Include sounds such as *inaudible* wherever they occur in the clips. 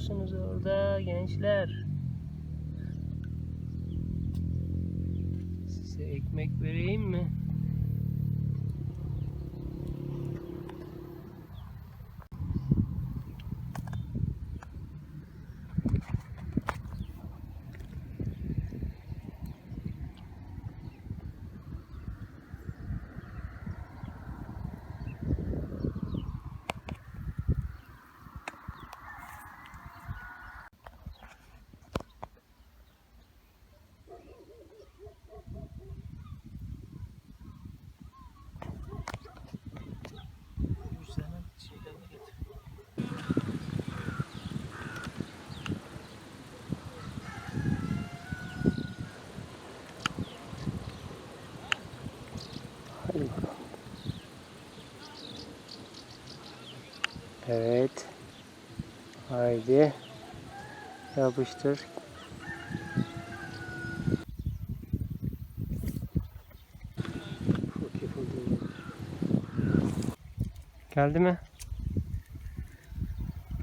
yapıyorsunuz orada gençler? Size ekmek vereyim mi? Haydi. Yapıştır. Geldi mi?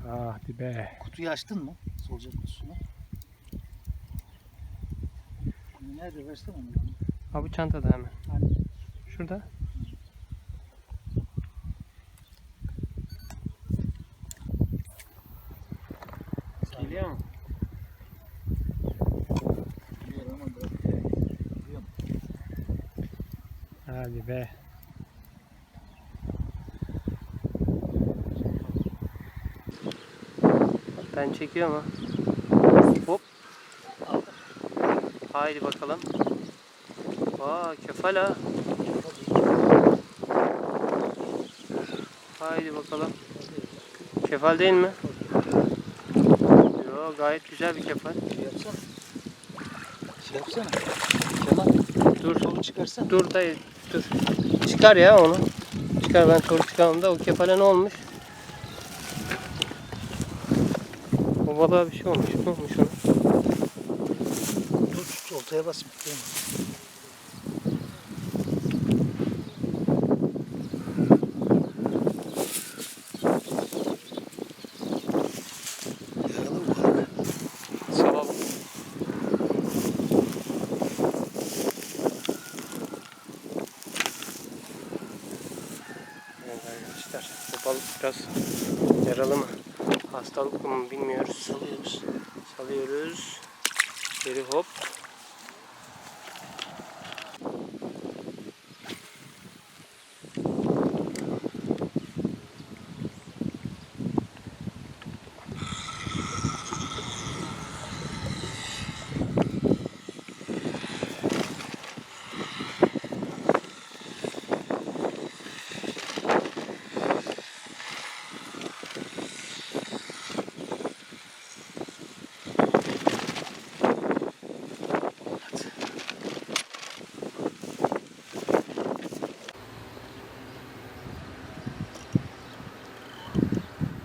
Hadi be. Kutuyu açtın mı? Solucan kutusunu. Nerede versene onu. Ha bu çantada hemen. Hani Şurada. Geliyor mu? biliyorum ama bırak. Biliyorum. Hadi be. Ben çekiyor mu? Hop. Haydi bakalım. Aa kefal ha. Haydi bakalım. Kefal değil mi? Yo gayet güzel bir kefal. Şey yapsana. Şey yapsana. Kemal. Dur. Solu çıkarsana. Dur dayı dur. Çıkar ya onu. Çıkar ben soru çıkalım da o kefale ne olmuş? O balığa bir şey olmuş. Ne olmuş ona? Dur tut oltaya basma. Değil mi? Yaralı mı balık? Salalım. Evet arkadaşlar biraz yaralı mı? Hastalıklı mı bilmiyoruz. Salıyoruz. Salıyoruz. Geri hop.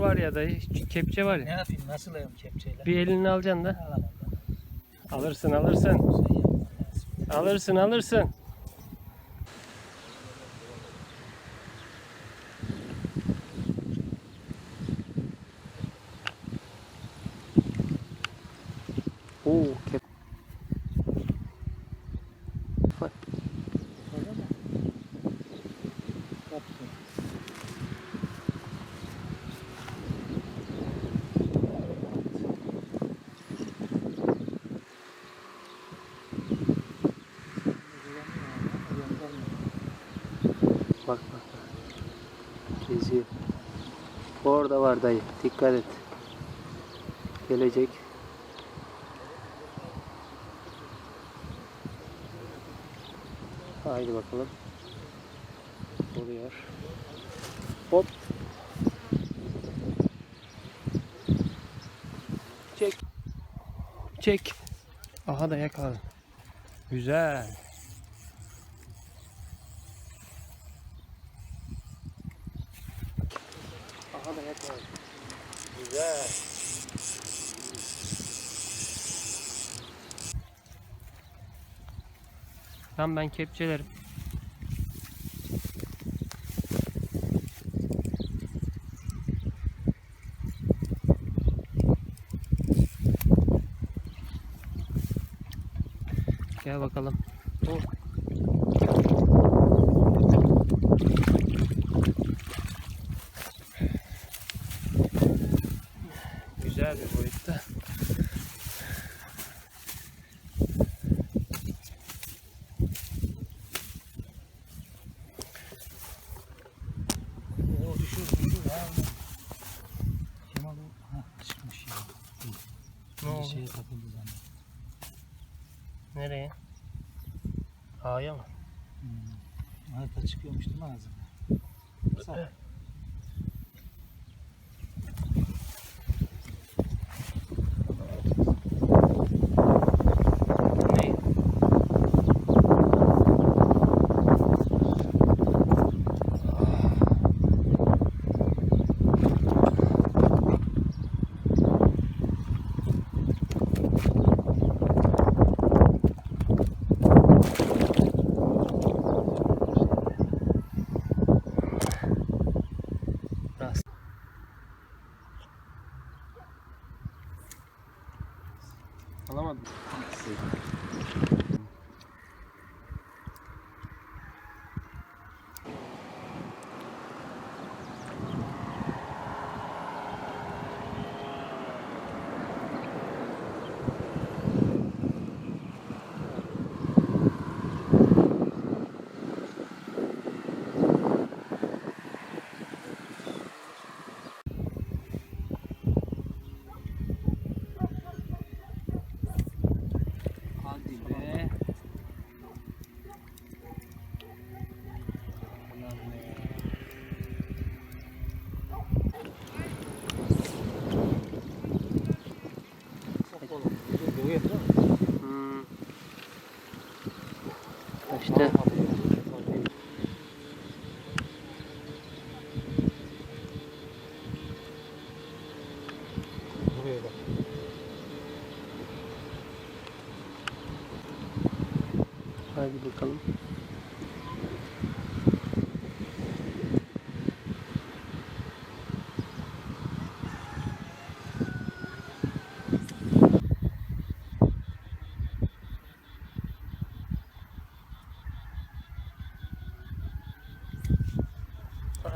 var ya da kepçe var Ne ya. yapayım? Nasıl ayım kepçeyle? Bir elini alacaksın da. Alamam. Alırsın alırsın. Alırsın alırsın. Oo, kep Öyle mi? Kaptım. geziyor. Orada var dayı. Dikkat et. Gelecek. Haydi bakalım. Oluyor. Hop. Çek. Çek. Aha da yakaladım. Güzel. Tamam ben kepçelerim. Gel bakalım. Oh. Güzel bir boyutta. Oo düşür düşür ha. Kemal o. Hah çıkmış ya. Ne Bir oldu? şeye takıldı zannet. Nereye? A'ya mı? Hmm. Harita çıkıyormuş değil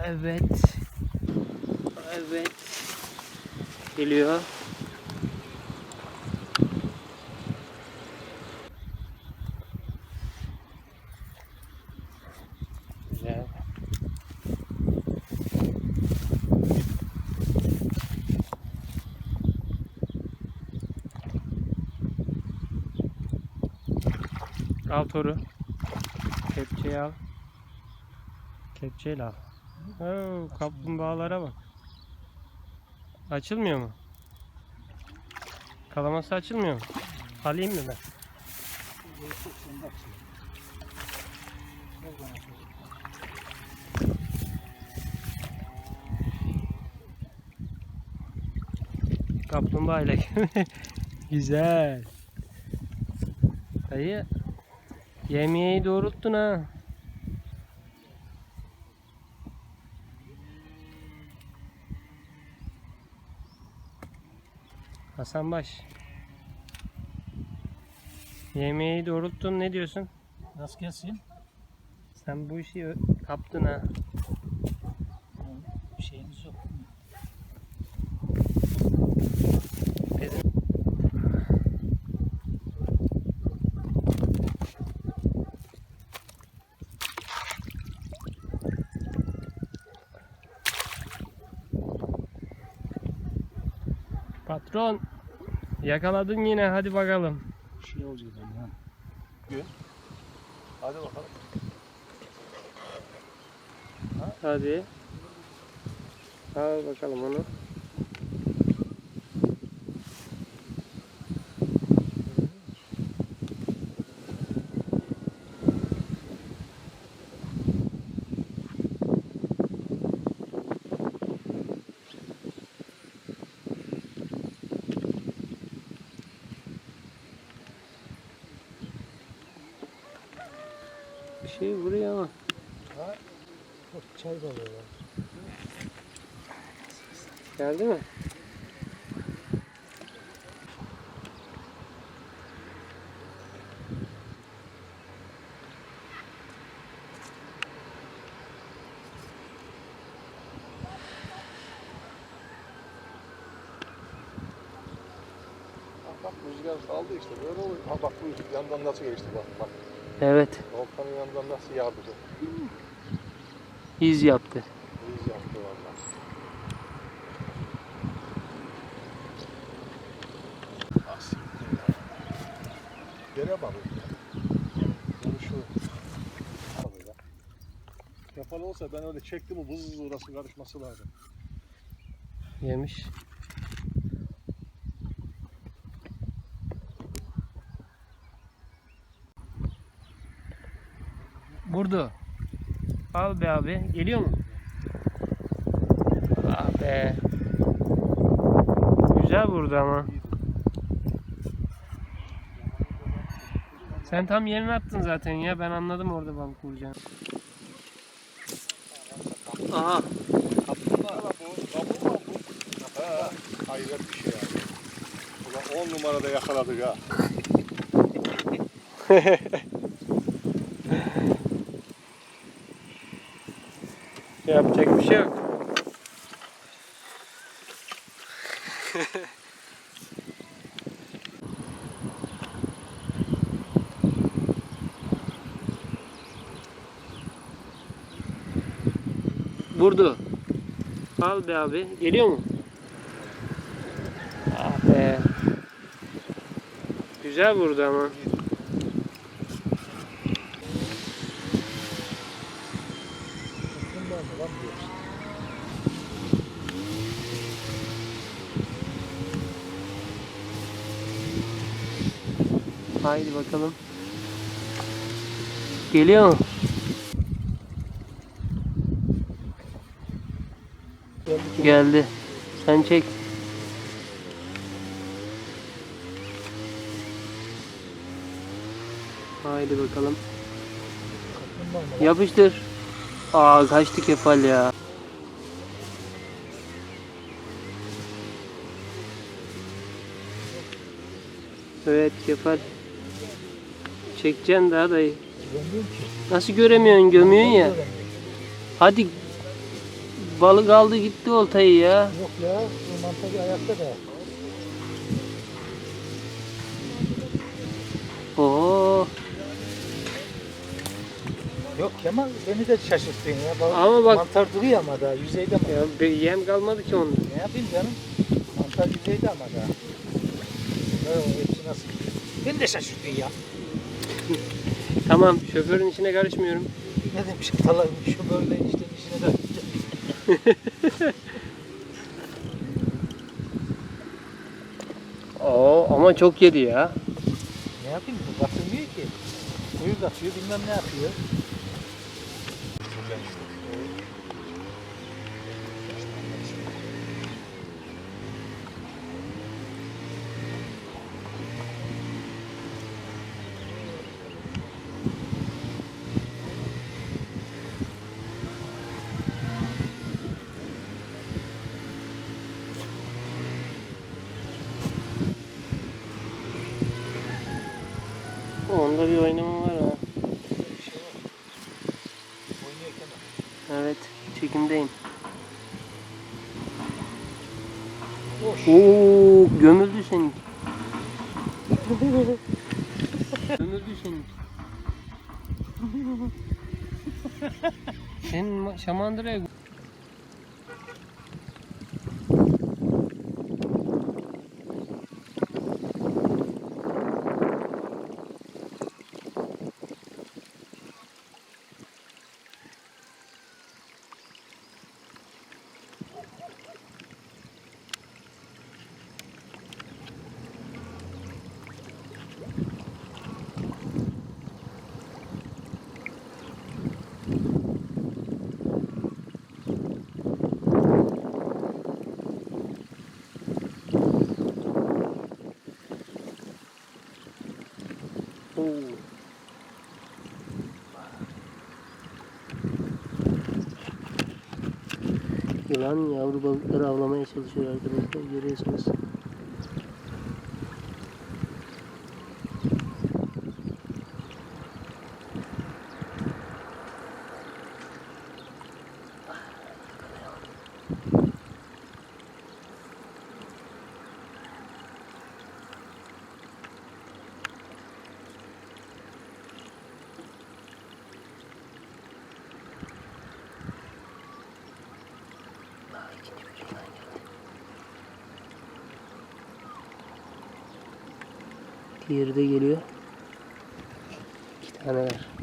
Evet. Evet. Geliyor. Güzel. Al toru. Kepçeyi al. Kepçeyle al. Oo, kaplumbağalara bak. Açılmıyor mu? Kalaması açılmıyor mu? Alayım mı ben? Kaplumbağa ile *laughs* Güzel. Dayı yemeği doğrulttun ha. Hasanbaş. Yemeği doğrulttun ne diyorsun? Nasıl gelsin? Sen bu işi kaptın ha. Bir şeyimiz yok. Patron yakaladın yine hadi bakalım. Şey olacak ha. Hadi bakalım. Hadi. Al bakalım onu. Şey vuruyor ama. Bak çay balığı var. Geldi mi? Bak, bak rüzgar saldı işte böyle oluyor. Ha bak bu yandan nasıl geçti bak. Bak Evet. Volkanın yanından nasıl yağdı. İz yaptı. İyice yaptı valla. Asiktir ya. Dere balığı ya. Yani şu balığı ya. Kapalı olsa ben öyle çektim mi buz orası karışması lazım. Yemiş. Vurdu. Al be abi. Geliyor mu? Ah be. Güzel vurdu ama. Sen tam yerine attın zaten ya. Ben anladım orada balık vuracağını. Aha. Hayret bir şey yani. Ulan 10 numarada yakaladık ha. Yapacak bir şey yok. *laughs* Vurdu. Al be abi. Geliyor mu? Ah be. Güzel vurdu ama. Bundan da lan diyor işte. Haydi bakalım. Geliyor mu? Geldi. Sen çek. Haydi bakalım. Yapıştır. Aa kaçtı kefal ya. Evet kefal. Çekeceksin daha dayı. Görmüyorum ki. Nasıl göremiyorsun gömüyorsun ya. Göremiyorum. Hadi balık aldı gitti oltayı ya. Yok ya. Bu mantarı ayakta da. Oo. Yok Kemal beni de şaşırttın ya. Bak, Ama bak- Mantar duruyor ama daha yüzeyde mi? Ya bir yem kalmadı ki onun. Ne yapayım canım? Mantar yüzeyde ama daha. Ne o hepsi nasıl? Beni de şaşırttın ya. *laughs* Tamam şoförün içine karışmıyorum. Ne demiş şu böyle işte işine de. *laughs* Oo ama çok yedi ya. Ne yapayım? Bu batırmıyor ki. Uyuz atıyor bilmem ne yapıyor. Onda bir oynama var ha. Evet çekimdeyim. Boş. Oo gömüldü senin. *laughs* gömüldü senin. Senin ma- şamandıraya Oo. Yılan yavru balıkları avlamaya çalışıyor arkadaşlar görüyorsunuz. Diğeri de geliyor. İki tane var.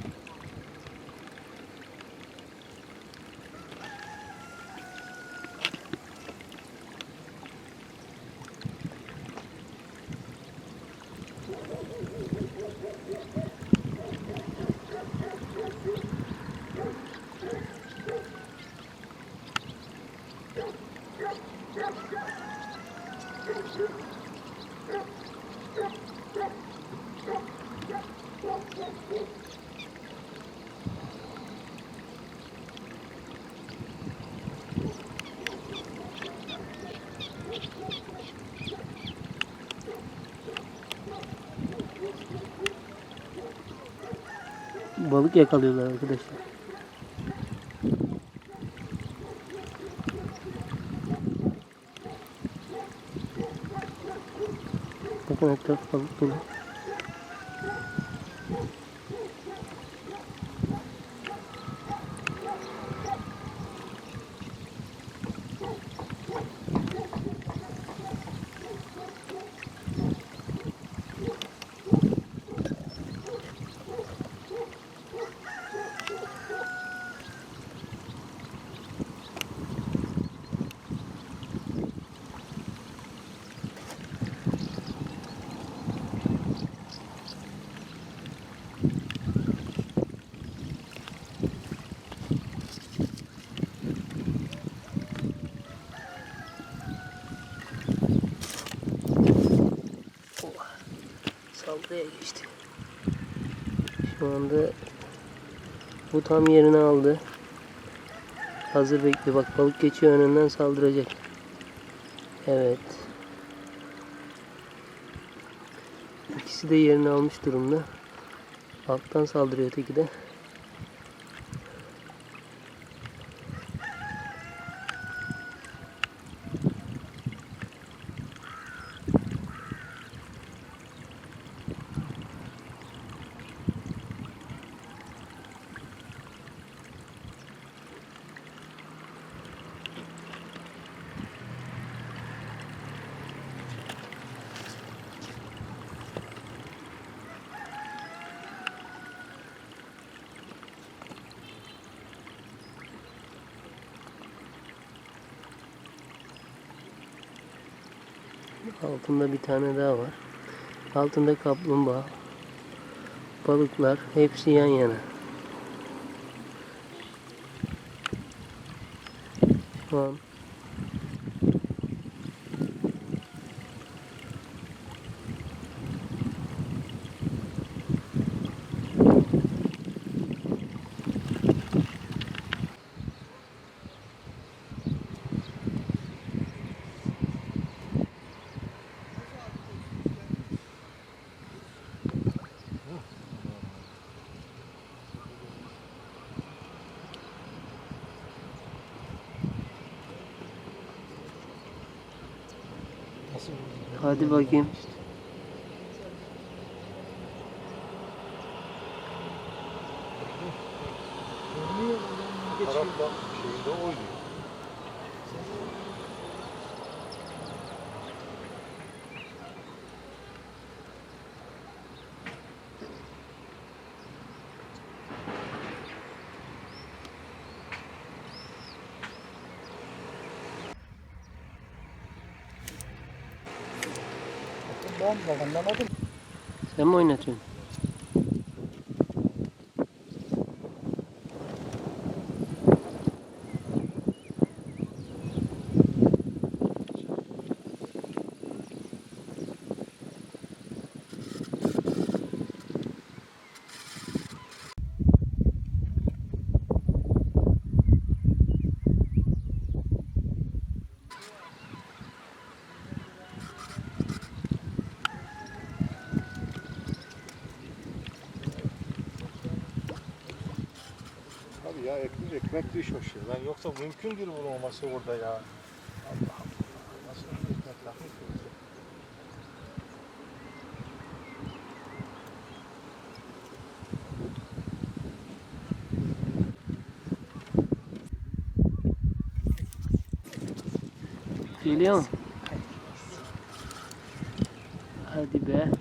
Balık yakalıyorlar arkadaşlar. Bakın etraf balık dolu. Saldırıya geçti. Şu anda bu tam yerini aldı. Hazır bekliyor. Bak balık geçiyor önünden saldıracak. Evet. İkisi de yerini almış durumda. Alttan saldırıyor öteki de. Altında bir tane daha var. Altında kaplumbağa, balıklar hepsi yan yana. Şu an hadi bakayım. Tarafla şeyinde oynuyor. De anlamadım. Sen mi oynatıyorsun? Ekmek, ekmek düşmüş ya. Lan yoksa mümkün değil bunun olması orada ya. Allah Allah. Nasıl bir ekmek lafı? Geliyor? Hadi be.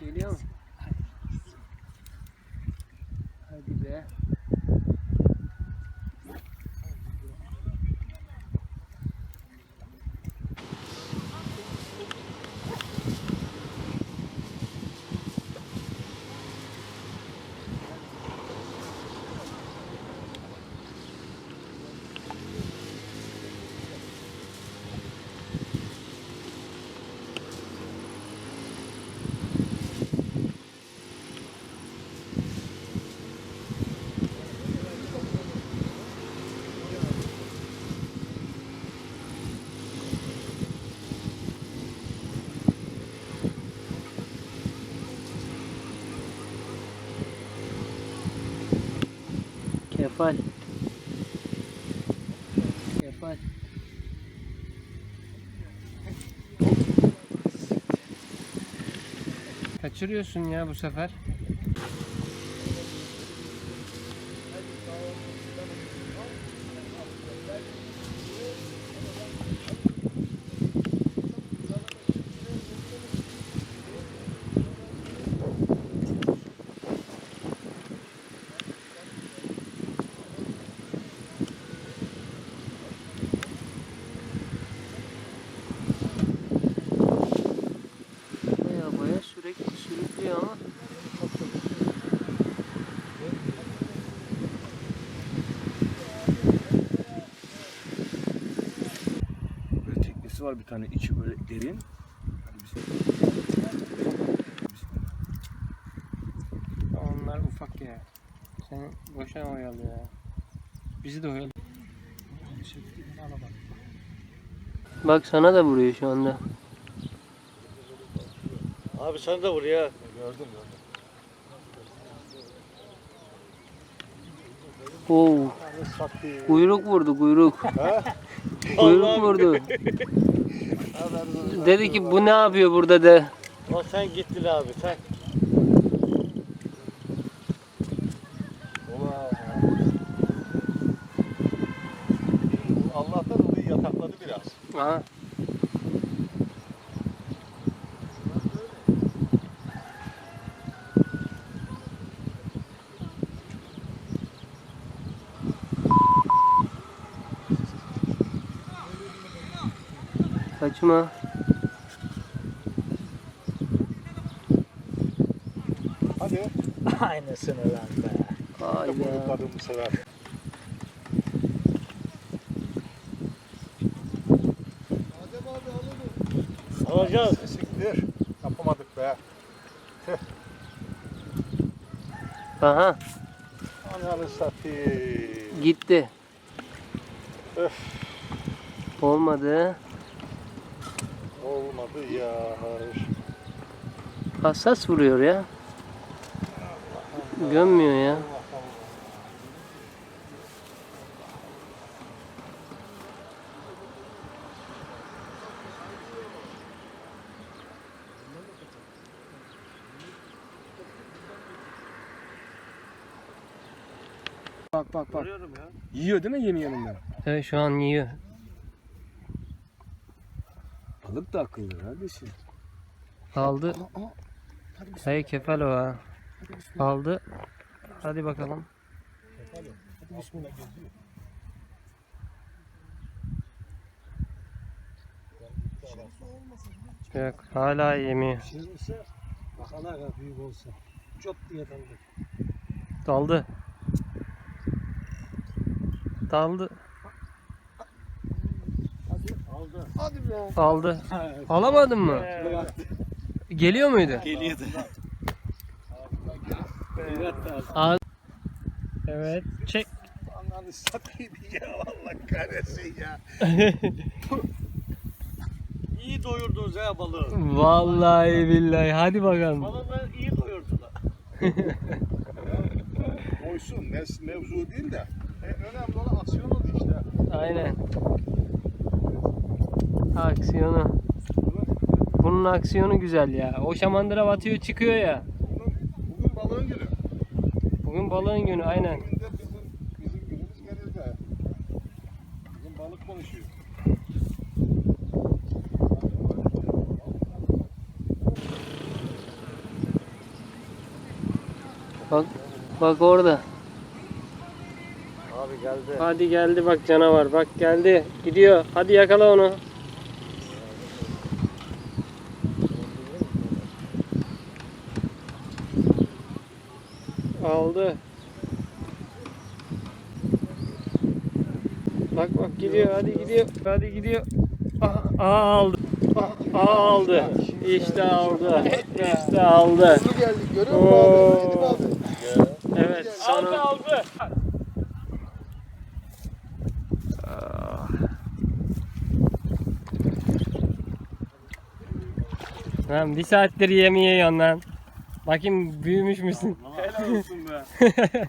Geliyor mu? Hadi be. Kefal. Kefal. Kaçırıyorsun ya bu sefer. Var bir tane içi böyle derin. Hadi biz- Onlar ufak ya. Seni boşuna oyalıyor ya. Bizi de oyalıyor. Bak sana da vuruyor şu anda. Abi sen de vur ya. Gördüm gördüm. Oo, kuyruk vurdu kuyruk. *laughs* kuyruk vurdu. *laughs* Dedi ki bu ne yapıyor burada de. O sen gittin abi sen. Allah'tan onu yatakladı biraz. Aha. Kaçma. Hadi. Aynısını lan be. Hayda. Bu sefer. Alacağız. Siktir. Yapamadık be. Aha Ananı satayım. gitti. Öf. Olmadı. Olmadı ya. Hassas vuruyor ya. Gömmüyor ya. Bak bak bak. Yiyor değil mi yemi yanında? Evet şu an yiyor. Balık da akıllı kardeşim. Aldı. Aa, aa. Hadi bir Hayır kefal o ha. Aldı. Hadi bakalım. hadi bismillah geziyor. Yok hala yemiyor. Şirinse bakalar ya büyük olsa. Çok diye daldı. Daldı. Daldı. Aldı. Hadi be. Aldı. Alamadın mı? Geliyor muydu? Geliyordu. Al. Evet. Çek. Ananı satayım ya. Allah kahretsin ya. *laughs* İyi doyurdunuz ya balığı. Vallahi billahi. Hadi bakalım. Balığı iyi doyurdular. koysun. Mes- Mevzu değil de. E, önemli olan aksiyon oldu işte. Aynen. Aksiyonu. Bunun aksiyonu güzel ya. O şamandıra batıyor çıkıyor ya. Bugün, balığın günü. Bugün balığın günü aynen. Bugün de bizim, bizim günümüz gelir de. Bizim balık konuşuyor. Bak bak orada. Abi geldi. Hadi geldi bak canavar. Bak geldi. Gidiyor. Hadi yakala onu. Aldı. Bak bak gidiyor. Hadi gidiyor. Hadi gidiyor. Ah, aldı. Ah, aldı. İşte aldı. İşte aldı. Hızlı geldik görüyor musun Oo. abi? Evet. Sonra... aldı. Lan bir saattir yemeğe yiyorsun lan. Bakayım büyümüş müsün? Helal olsun be. *laughs*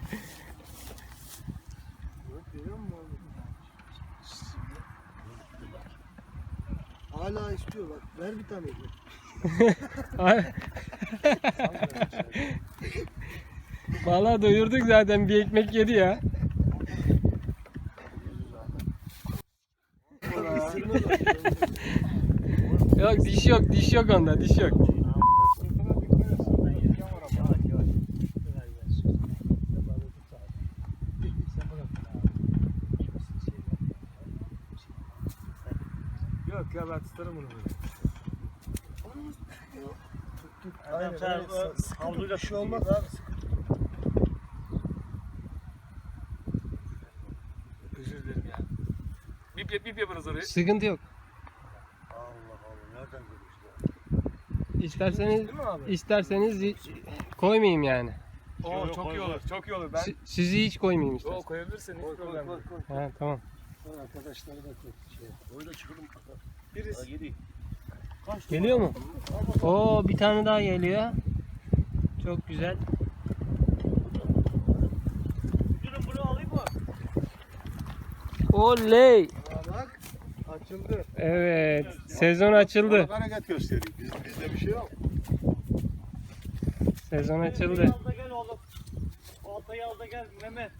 Hala istiyor bak. Ver bir tane. *laughs* Valla doyurduk zaten bir ekmek yedi ya. yok diş yok diş yok onda diş yok. Ben tutarım bunu böyle. Aynen, sen öyle. bu Sıkıntı havluyla bir şey olmaz abi. Özür dilerim ya. Bip bip yapınız orayı. Sıkıntı yok. Allah Allah nereden görüyorsun? İsterseniz Değil mi abi? isterseniz koymayayım yani. Oo çok iyi olur. Çok iyi olur. Ben Si- sizi hiç koymayayım Yo, isterseniz. koyabilirsin hiç problem değil. Ha, tamam. Arkadaşları da koy. Şey. Öyle çıkalım. Biriz. Yedi. Geliyor mu? Oo bir tane daha geliyor. Çok güzel. Durun bunu alayım mı? Oley! Bak açıldı. Evet. Sezon açıldı. Allah Bereket göstereyim. Biz, bizde bir şey yok. Sezon açıldı. Al da gel oğlum. Oltayı al da gel Mehmet.